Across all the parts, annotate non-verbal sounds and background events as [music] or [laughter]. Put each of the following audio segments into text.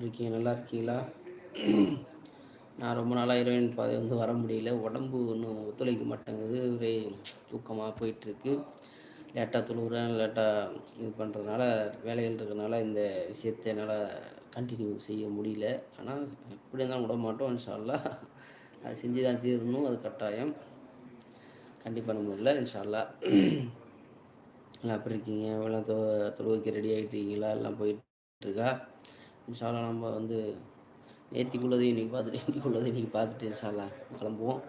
எப்படி இருக்கீங்க நல்லா இருக்கீங்களா நான் ரொம்ப நாளாக ஹீரோயின் பாதை வந்து வர முடியல. உடம்பு ஒன்றும் ஒத்துழைக்க மாட்டேங்குது. ஒரே தூக்கமாக போயிட்டுருக்கு. லேட்டாக தொழுகிறேன் லேட்டாக இது பண்ணுறதுனால வேலைகள் இருக்கிறதுனால இந்த விஷயத்தை என்னால் கண்டினியூ செய்ய முடியல. ஆனால் எப்படி இருந்தாலும் விட மாட்டோம் இன்ஷால்லா அது செஞ்சு தான் தீரணும் அது கட்டாயம். கண்டிப்பாக நம்ம இல்லை இன்ஷால்லா எல்லாம் அப்படி இருக்கீங்க? எல்லாம் தொ தொழுவைக்கு ரெடி ஆகிட்டீங்களா எல்லாம் போயிட்டுருக்கா? இன்ஷால்லாம் நம்ம வந்து நேற்றுக்குள்ளதையும் இன்றைக்கி பார்த்துட்டு இன்றைக்குள்ளதையும் இன்றைக்கி பார்த்துட்டு இன்ஷால்லாம் கிளம்புவோம்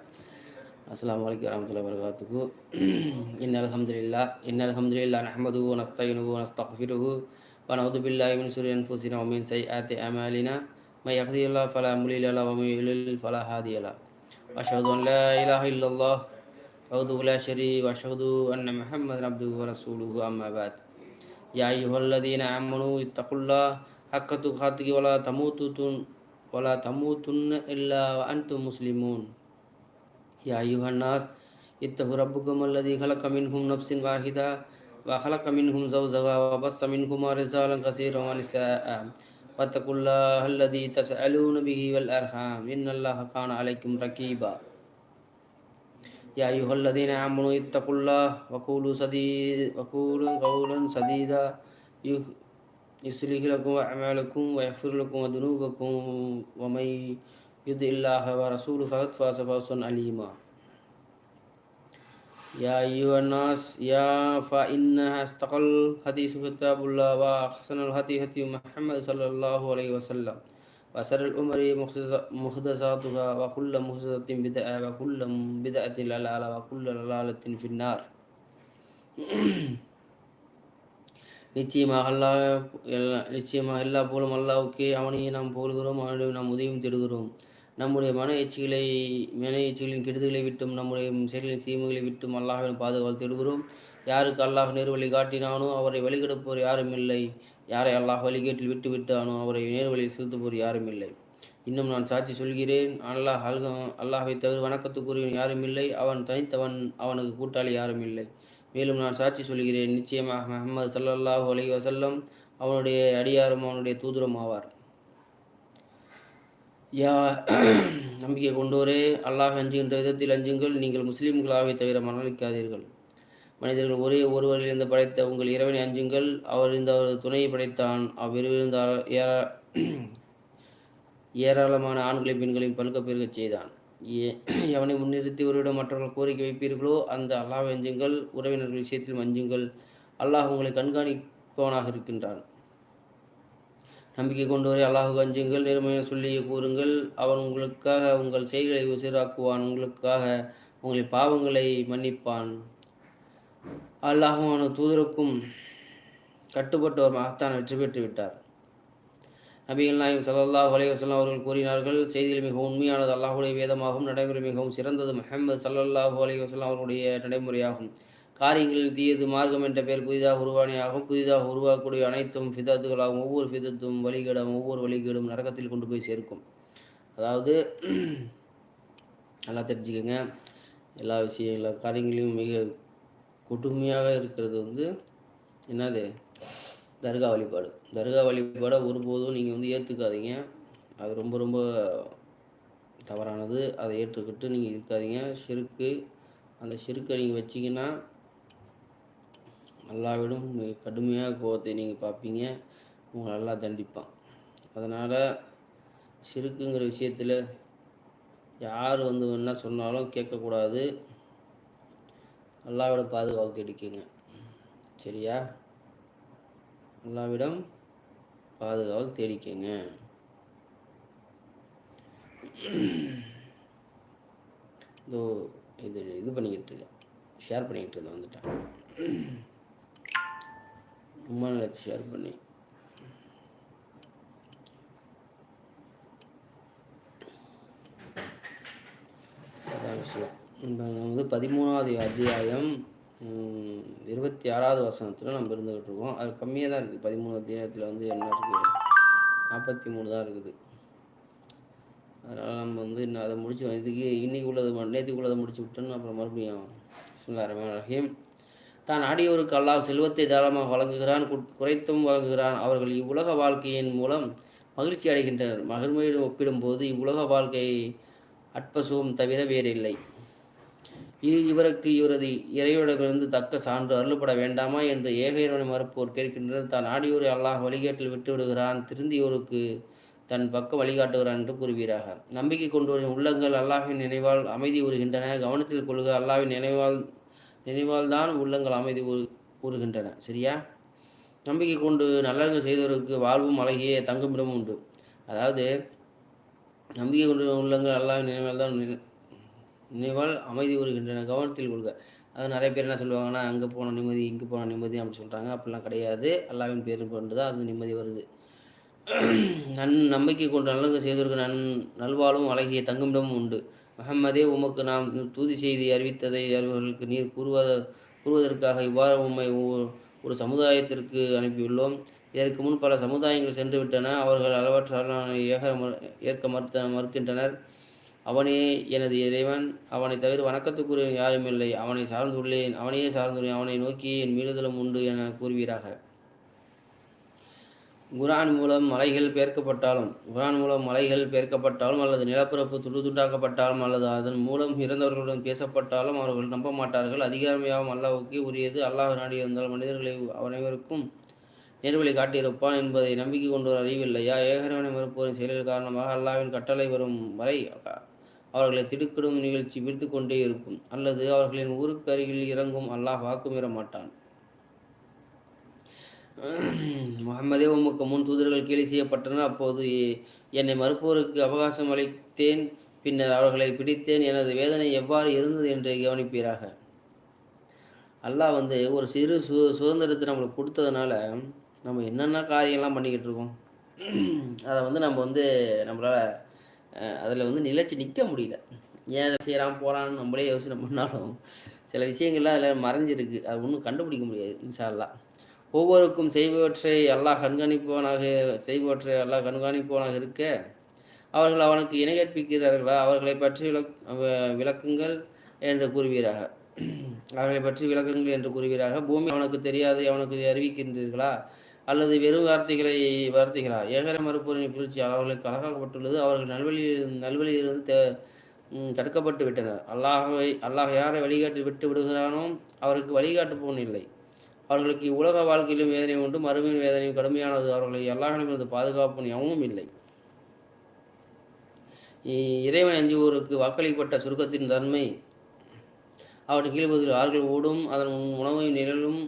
அஸ்லாம் வலைக்கம் வரமத்துல வரகாத்துக்கு இன் அலமதுல்லா இன் அலமதுல்லா நஹமது நஸ்தயினுகு நஸ்தஃபிருகு ونعوذ بالله من شرور أنفسنا ومن سيئات أعمالنا من يهدي الله فلا مضل له ومن يضلل فلا هادي له وأشهد أن لا إله إلا الله وحده لا شريك وأشهد أن محمدا عبده ورسوله أما بعد يا أيها الذين آمنوا اتقوا الله حق تقاته ولا تموتن ولا تموتن إلا وأنتم مسلمون. يا أيها الناس اتقوا ربكم الذي خلق منهم نفس واحدة وخلق منهم زوجها وبص منهما رجالا كثيرا ونساء. واتقوا الله الذي تسألون به والأرحام. إن الله كان عليكم رقيبا يا أيها الذين آمنوا اتقوا الله وقولوا سديد وقولوا قولا سديدا. يصلح لكم أعمالكم ويغفر لكم ذنوبكم ومن يطع الله ورسوله فقد فاز فوزا عليما يا أيها الناس يا فإنها استقل حديث كتاب الله وأحسن الهدي هدي محمد صلى الله عليه وسلم. وسر الأمر محدثاتها وكل محدثة بدعة وكل بدعة ضلالة وكل ضلالة في النار. [clears throat] நிச்சயமாக அல்லாஹ் எல்லா நிச்சயமாக எல்லா போலும் அல்லாவுக்கே அவனையே நாம் போல்கிறோம் அவனையும் நாம் உதவியும் தேடுகிறோம். நம்முடைய மன எச்சிகளை மன எச்சிகளின் கெடுதலை விட்டும் நம்முடைய செயல்களின் சீமைகளை விட்டும் அல்லாஹின் பாதுகாப்பு தேடுகிறோம். யாருக்கு அல்லாஹ் நேர் வழி காட்டினானோ அவரை வழிகெடுப்போர் யாரும் இல்லை. யாரை அல்லாஹ் வழிகேட்டில் விட்டு விட்டானோ அவரை நேர்வழியில் செலுத்துவோர் யாரும் இல்லை. இன்னும் நான் சாட்சி சொல்கிறேன் அல்லாஹ் அல்க அல்லாஹை தவிர வணக்கத்துக்குரியவன் யாரும் இல்லை. அவன் தனித்தவன் அவனுக்கு கூட்டாளி யாரும் இல்லை. மேலும் நான் சாட்சி சொல்கிறேன் நிச்சயமாக முகமது சல்லல்லாஹு அலி வசல்லம் அவனுடைய அடியாரும் அவனுடைய தூதுரம் ஆவார். யா நம்பிக்கை கொண்டோரே அல்லாஹ் அஞ்சுகின்ற விதத்தில் அஞ்சுங்கள். நீங்கள் முஸ்லீம்களாகவே தவிர மரணிக்காதீர்கள். மனிதர்கள் ஒரே ஒருவரிலிருந்து படைத்த உங்கள் இறைவனை அஞ்சுங்கள். அவர் இந்த அவரது துணையை படைத்தான். அவ்விருந்த ஏராளமான ஆண்களையும் பெண்களையும் பழுக்க பெருகச் செய்தான். [clears throat] எவனை முன்னிறுத்தி ஒருவிடம் மற்றவர்கள் கோரிக்கை வைப்பீர்களோ அந்த அல்லாஹ் அஞ்சுங்கள் உறவினர்கள் விஷயத்தில் அஞ்சுங்கள் அல்லாஹ் உங்களை கண்காணிப்பவனாக இருக்கின்றான். நம்பிக்கை கொண்டவரை அல்லாஹுக்கு அஞ்சுங்கள் நேர்மையான சொல்லி கூறுங்கள். அவன் உங்களுக்காக உங்கள் செயல்களை உசிராக்குவான் உங்களுக்காக உங்களின் பாவங்களை மன்னிப்பான். அல்லாஹுமான தூதருக்கும் கட்டுப்பட்டவர் மகத்தான் வெற்றி பெற்று விட்டார் நபிகள் நாயம் சல்லாஹ் அலைவசல்லாம் அவர்கள் கூறினார்கள் செய்தியில் மிகவும் உண்மையானது அல்லாஹுடைய வேதமாகவும் நடைமுறை மிகவும் சிறந்தது முஹம்மது சல்லல்லாஹு அலைவசல்லாம் அவருடைய நடைமுறையாகும். காரியங்களில் தீயது மார்க்கம் என்ற பெயர் புதிதாக உருவானியாகும் புதிதாக உருவாக்கக்கூடிய அனைத்தும் ஃபிதத்துகளாகும் ஒவ்வொரு ஃபிதத்தும் வழிகேடும் ஒவ்வொரு வழிகேடும் நரகத்தில் கொண்டு போய் சேர்க்கும். அதாவது நல்லா தெரிஞ்சுக்கோங்க. எல்லா விஷயம் எல்லா காரியங்களையும் மிக கொடுமையாக இருக்கிறது வந்து என்னது? தர்கா வழிபாடு. தர்கா வழிபாடை ஒருபோதும் நீங்கள் வந்து ஏற்றுக்காதீங்க அது ரொம்ப ரொம்ப தவறானது. அதை ஏற்றுக்கிட்டு நீங்கள் இருக்காதீங்க. ஷிருக்கு அந்த ஷிருக்கை நீங்கள் வச்சிங்கன்னா அல்லாவிடம் கடுமையாக கோபத்தை நீங்கள் பார்ப்பீங்க. உங்களை நல்லா தண்டிப்பான். அதனால் ஷிருக்குங்கிற விஷயத்தில் யார் வந்து என்ன சொன்னாலும் கேட்கக்கூடாது. அல்லாவிட பாதுகாப்பு தேடிக்கங்க சரியா? அல்லாவிடம் பாதுகாவல் தேடிக்கங்க. இதோ இது இது பண்ணிக்கிட்டு இருக்கேன் ஷேர் பண்ணிக்கிட்டு இருந்தேன் வந்துட்டேன். ரொம்ப நாளாச்சு ஷேர் பண்ணி. அதான் விஷயம். இப்போ வந்து பதிமூணாவது அத்தியாயம் இருபத்தி ஆறாவது வசனத்தில் நம்ம இருந்துக்கிட்டு இருக்கோம் அது கம்மியாக தான் இருக்குது. பதிமூணு அத்தியாயத்தில் வந்து என்ன இருக்குது நாற்பத்தி மூணு தான் இருக்குது. அதனால் நம்ம வந்து இன்னும் அதை முடிச்சு இதுக்கு இன்றைக்கி உள்ளது நேற்றுக்கு உள்ளதை முடிச்சு விட்டோன்னு அப்புறம் மறுபடியும் பிஸ்மில்லா ரஹ்மான் ரஹீம். தான் ஆடியோருக்கு அல்லாஹ் செல்வத்தை தாராளமாக வழங்குகிறான் குறைத்தும் வழங்குகிறான். அவர்கள் இவ்வுலக வாழ்க்கையின் மூலம் மகிழ்ச்சி அடைகின்றனர். மகிழ்மையுடன் ஒப்பிடும்போது இவ்வுலக வாழ்க்கை அற்பசுகம் தவிர வேறில்லை. இது இவருக்கு இவரது இறைவனிடமிருந்து தக்க சான்று அருளப்பட வேண்டாமா என்று ஏக இறைவனை மறுப்போர் கேட்கின்றனர். தான் ஆடியோரை அல்லாஹ் வழிகேட்டில் விட்டு விடுகிறான் திருந்தியோருக்கு தன் பக்கம் வழிகாட்டுகிறான் என்று கூறுவீராக. நம்பிக்கை கொண்டோரின் உள்ளங்கள் அல்லாஹின் நினைவால் அமைதி உறுகின்றன கவனத்தில் கொள்க அல்லாவின் நினைவால் நினைவால் தான் உள்ளங்கள் அமைதி கூறுகின்றன. சரியா? நம்பிக்கை கொண்டு நல்லவர்கள் செய்தவருக்கு வாழ்வும் அழகிய தங்குமிடமும் உண்டு. அதாவது நம்பிக்கை கொண்டு உள்ளங்கள் அல்லாவின் நினைவால் தான் நினைவால் அமைதி வருகின்றன கவனத்தில் கொள்க. அது நிறைய பேர் என்ன சொல்லுவாங்கன்னா அங்கே போன நிம்மதி இங்கே போன நிம்மதி அப்படின்னு சொல்கிறாங்க அப்படிலாம் கிடையாது. அல்லாவின் பேரும் கொண்டு தான் அது நிம்மதி வருது. நன் நம்பிக்கை கொண்டு நல்லது செய்தவர்கள் நன் நல்வாழும் அழகிய தங்குமிடமும் உண்டு. மஹம்மதே உமக்கு நாம் தூதி செய்தி அறிவித்ததை அவர்களுக்கு நீர் கூறுவத கூறுவதற்காக இவ்வாறு உண்மை ஒரு சமுதாயத்திற்கு அனுப்பியுள்ளோம். இதற்கு முன் பல சமுதாயங்கள் சென்று விட்டன அவர்கள் அளவற்ற ஏக ஏற்க மறுத்த மறுக்கின்றனர். அவனே எனது இறைவன் அவனை தவிர வணக்கத்துக்குரிய யாரும் இல்லை. அவனை சார்ந்துள்ளேன். அவனையே சார்ந்துள்ளேன். அவனை நோக்கி என் மீறுதலும் உண்டு என கூறுவீராக. குரான் மூலம் மலைகள் பெயர்க்கப்பட்டாலும் குரான் மூலம் மலைகள் பெயர்க்கப்பட்டாலும் அல்லது நிலப்பரப்பு துண்டு துண்டாக்கப்பட்டாலும் அல்லது அதன் மூலம் இறந்தவர்களுடன் பேசப்பட்டாலும் அவர்கள் நம்ப மாட்டார்கள் அதிகாரமையாகவும் அல்லாவுக்கே உரியது. அல்லாஹ் நாடி இருந்தால் மனிதர்களை அனைவருக்கும் நேர்வழி காட்டியிருப்பான் என்பதை நம்பிக்கை கொண்டோர் அறிவில்லையா ஏகரவனை மறுப்போரின் செயல்கள் காரணமாக அல்லாவின் கட்டளை வரும் வரை அவர்களை திடுக்கிடும் நிகழ்ச்சி விடுத்து கொண்டே இருக்கும். அல்லது அவர்களின் ஊருக்கு அருகில் இறங்கும் அல்லாஹ் வாக்குமீற மாட்டான். முகமதே உமக்கு முன் தூதர்கள் கேலி செய்யப்பட்டனர். அப்போது என்னை மறுப்போருக்கு அவகாசம் அளித்தேன். பின்னர் அவர்களை பிடித்தேன். எனது வேதனை எவ்வாறு இருந்தது என்று கவனிப்பீராக? அல்லாஹ் வந்து ஒரு சிறு சு சுதந்திரத்தை நம்மளுக்கு கொடுத்ததுனால நம்ம என்னென்ன காரியம்லாம் பண்ணிக்கிட்டு இருக்கோம்? [clears throat] அதை வந்து நம்ம வந்து நம்மளால் அதில் வந்து நிலைச்சி நிற்க முடியல. ஏன் அதை செய்கிறான் போகிறான்னு நம்மளே யோசனை பண்ணாலும் சில விஷயங்கள்லாம் அதில் மறைஞ்சிருக்கு. அது ஒன்றும் கண்டுபிடிக்க முடியாது இன்ஷால்லா ஒவ்வொருக்கும் செய்பவற்றை அல்லாஹ் கண்காணிப்பவனாக செய்பவற்றை அல்லாஹ் கண்காணிப்பவனாக இருக்க அவர்கள் அவனுக்கு இணையற்பிக்கிறார்களா அவர்களை பற்றி விளக் விளக்குங்கள் என்று கூறுவீராக. அவர்களை பற்றி விளக்குங்கள் என்று கூறுவீராக. பூமி அவனுக்கு தெரியாது அவனுக்கு அறிவிக்கின்றீர்களா? அல்லது வெறும் வார்த்தைகளை வார்த்தைகளா ஏகர மறுப்பொருள் நிகழ்ச்சி அவர்களுக்கு அழகாக்கப்பட்டுள்ளது அவர்கள் நல்வழியில் நல்வழியிலிருந்து தடுக்கப்பட்டு விட்டனர். அல்லாஹை அல்லாஹ் யாரை வழிகாட்டி விட்டு விடுகிறானோ அவருக்கு வழிகாட்டுப்போன் இல்லை. அவர்களுக்கு உலக வாழ்க்கையிலும் வேதனை உண்டு மறுமையின் வேதனையும் கடுமையானது. அவர்களை எல்லாரிடமிருந்து பாதுகாப்பும் எவனும் இல்லை. இறைவன் அஞ்சுவோருக்கு வாக்களிக்கப்பட்ட சுருக்கத்தின் தன்மை அவற்றை கீழ்பதில் ஆறுகள் ஓடும். அதன் உணவையும் நிழலும்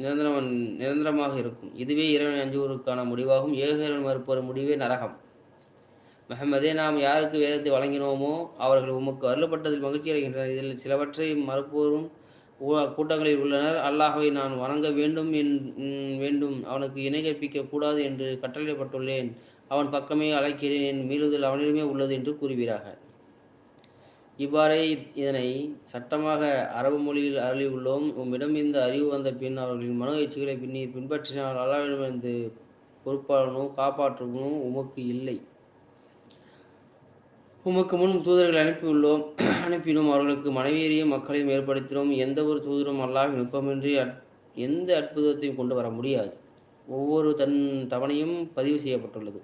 நிரந்தரம் நிரந்தரமாக இருக்கும். இதுவே இறைவன் அஞ்சுவோருக்கான முடிவாகும். ஏகரன் மறுப்போர் முடிவே நரகம். மெஹமதே நாம் யாருக்கு வேதத்தை வழங்கினோமோ அவர்கள் உமக்கு அருளப்பட்டதில் மகிழ்ச்சி அடைகின்றனர். இதில் சிலவற்றை மறுப்போரும் கூட்டங்களில் உள்ளனர். அல்லாஹவை நான் வணங்க வேண்டும் என் வேண்டும். அவனுக்கு இணை கற்பிக்க கூடாது என்று கட்டளைப்பட்டுள்ளேன் அவன் பக்கமே அழைக்கிறேன். என் மீறுதல் அவனிடமே உள்ளது என்று கூறுகிறார்கள் இவ்வாறே இதனை சட்டமாக அரபு மொழியில் அருளியுள்ளோம். உம்மிடம் இந்த அறிவு வந்த பின் அவர்களின் மன எச்சுகளை பின்னீர் பின்பற்றினால் அல்லாவிடமிருந்து பொறுப்பாளனும் காப்பாற்றவனும் உமக்கு இல்லை. உமக்கு முன் தூதர்கள் அனுப்பியுள்ளோம். அனுப்பினோம். அவர்களுக்கு மனைவியரையும் மக்களையும் ஏற்படுத்தினோம். எந்த ஒரு தூதரும் அல்லாஹ் நுட்பமின்றி எந்த அற்புதத்தையும் கொண்டு வர முடியாது. ஒவ்வொரு தன் தவணையும் பதிவு செய்யப்பட்டுள்ளது.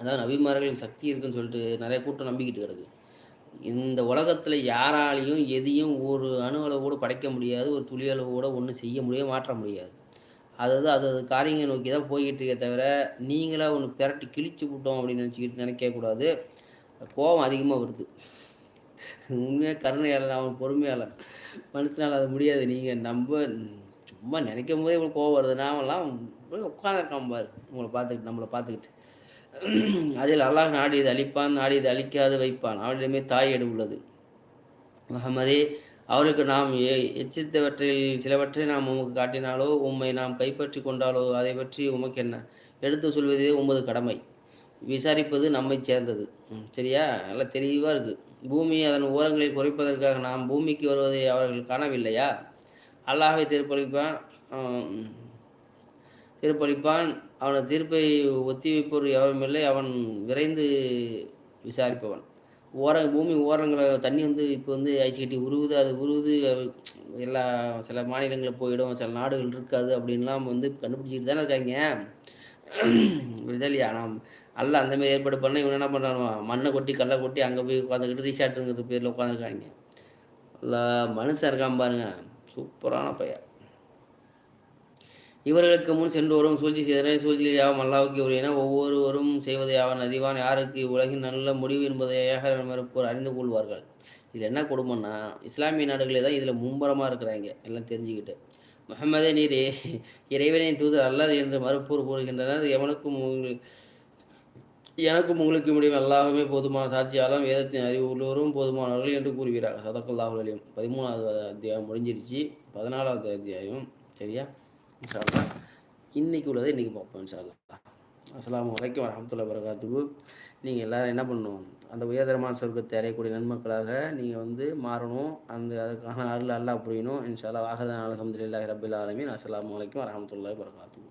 அதான் நபிமார்களின் சக்தி இருக்குன்னு சொல்லிட்டு நிறைய கூட்டம் நம்பிக்கிட்டு கிடக்கு. இந்த உலகத்தில் யாராலையும் எதையும் ஒரு அணு அளவு கூட படைக்க முடியாது ஒரு துளி அளவு கூட ஒன்றும் செய்ய முடியாது மாற்ற முடியாது. அதாவது அது அது காரியங்களை நோக்கி தான் போய்கிட்டு இருக்கே தவிர நீங்களாக ஒன்று பிரட்டி கிழிச்சு விட்டோம் அப்படின்னு நினச்சிக்கிட்டு நினைக்கக்கூடாது கோபம் அதிகமாக வருது. உண்மையாக கருணையாளன் அவன் பொறுமையாளன். மனுஷனால் அது முடியாது. நீங்கள் நம்ம சும்மா நினைக்கும் போதே இவ்வளோ கோவம் வருது. அவன்லாம் உட்காந்துருக்கான் பாரு. உங்களை பார்த்துக்கிட்டு நம்மளை பார்த்துக்கிட்டு. அதில் அல்லாஹ் நாடியது அழிப்பான் நாடியது அழிக்காது வைப்பான். அவரிடமே தாயேடு உள்ளது. முகமதே அவருக்கு நாம் எச்சித்தவற்றில் சிலவற்றை நாம் உமக்கு காட்டினாலோ உம்மை நாம் கைப்பற்றி கொண்டாலோ அதை பற்றி உமக்கு என்ன? எடுத்து சொல்வதே உமது கடமை. விசாரிப்பது நம்மை சேர்ந்தது. சரியா? நல்லா தெளிவாக இருக்குது பூமி அதன் ஓரங்களை குறைப்பதற்காக நாம் பூமிக்கு வருவதை அவர்கள் காணவில்லையா? அல்லாஹை திருப்பளிப்பான். திருப்பளிப்பான் அவனது தீர்ப்பை ஒத்தி வைப்பவர் எவருமில்லை அவன் விரைந்து விசாரிப்பவன். ஓர பூமி ஓரங்களை தண்ணி வந்து இப்போ வந்து ஐச்சிக்கட்டி உருவுது. அது உருவுது எல்லா சில மாநிலங்களில் போயிடும். சில நாடுகள் இருக்காது அப்படின்லாம் வந்து கண்டுபிடிச்சிட்டு தானே இருக்காங்க. இல்லையா நான் அல்ல அந்தமாரி ஏற்பாடு பண்ண இவன் என்ன பண்ணுறான் மண்ணை கொட்டி கல்லை கொட்டி அங்கே போய் உட்காந்துக்கிட்டு ரீசார்ட்டுங்கிற பேரில் உட்காந்துருக்காங்க. இல்லை மனுஷன் இருக்கான் பாருங்க. சூப்பரான பையன். இவர்களுக்கு முன் சென்றோரும் சூழ்ச்சி செய்தனர். சூழ்ச்சியில் யாவும் அல்லாவுக்கு உரியன. ஒவ்வொருவரும் செய்வதையாவன் அறிவான் யாருக்கு உலகின் நல்ல முடிவு என்பதையாக மறுப்போர் அறிந்து கொள்வார்கள். இதில் என்ன கொடுமைன்னா இஸ்லாமிய நாடுகளே தான் இதில் மும்பரமாக இருக்கிறாங்க. எல்லாம் தெரிஞ்சுக்கிட்டு. முகமதே நீர் இறைவனின் தூது அல்லர் என்று மறுப்பூர் கூறுகின்றனர். எவனுக்கும் எனக்கும் உங்களுக்கு முடியும் எல்லாமே போதுமான சாட்சியாலும் வேதத்தின் அறிவு உள்ளவரும் போதுமானவர்கள் என்று கூறுகிறார் சதக்குல்லாஹுலையும் பதிமூணாவது அத்தியாயம் முடிஞ்சிருச்சு. பதினாலாவது அத்தியாயம். சரியா? இன்ஷால்லா இன்றைக்கி உள்ளதை இன்றைக்கி பார்ப்போம் இன்ஷால்லா அஸ்லாம் வரைக்கும் வரமத்துல்லா வரகாத்துக்கு நீங்கள் எல்லோரும் என்ன பண்ணணும்? அந்த உயர்தரமான சொர்க்கத்தை அடையக்கூடிய நன்மக்களாக நீங்கள் வந்து மாறணும். அந்த அதுக்கான அருள் அல்லா புரியணும். இன்ஷால்லா வாகதான் அலமதுல்லாஹி ரபில் ஆலமின். அஸ்லாம் வரைக்கும் வரமத்துல்லா வரகாத்துக்கு